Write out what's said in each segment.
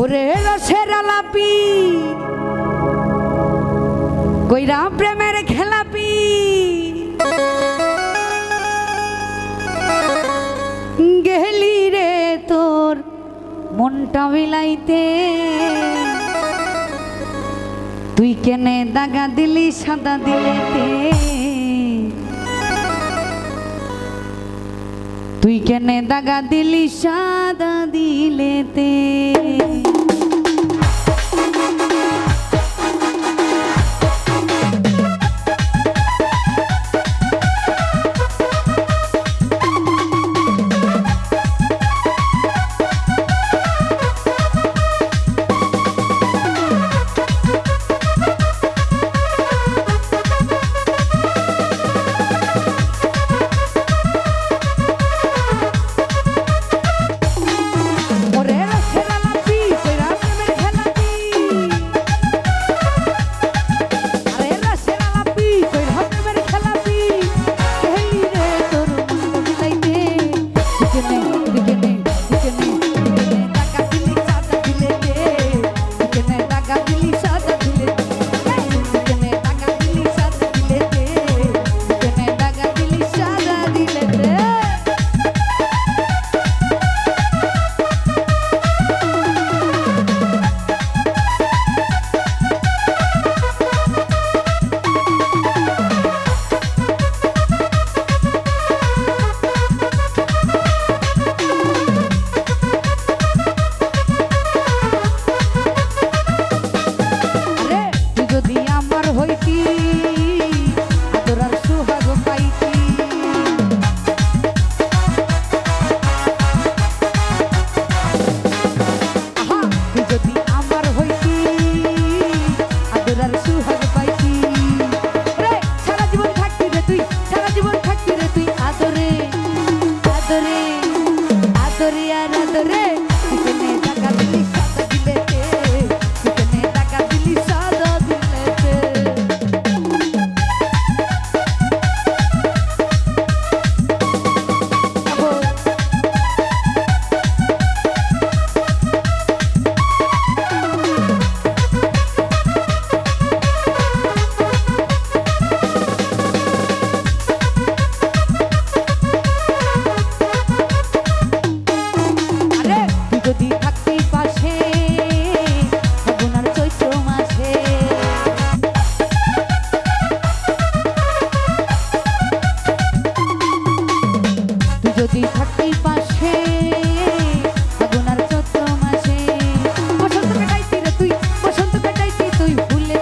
ওরে রসের লাপি কইরা প্রেমের খেলাপি। গেলি রে তোর মনটা মিলাইতে। তুই কেনে দাগা দিলি, সাদা দিলেতে। তুই কেনে দাগা দিলি সাদা দিলেতে?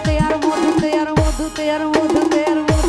Te amo, te amo, te amo.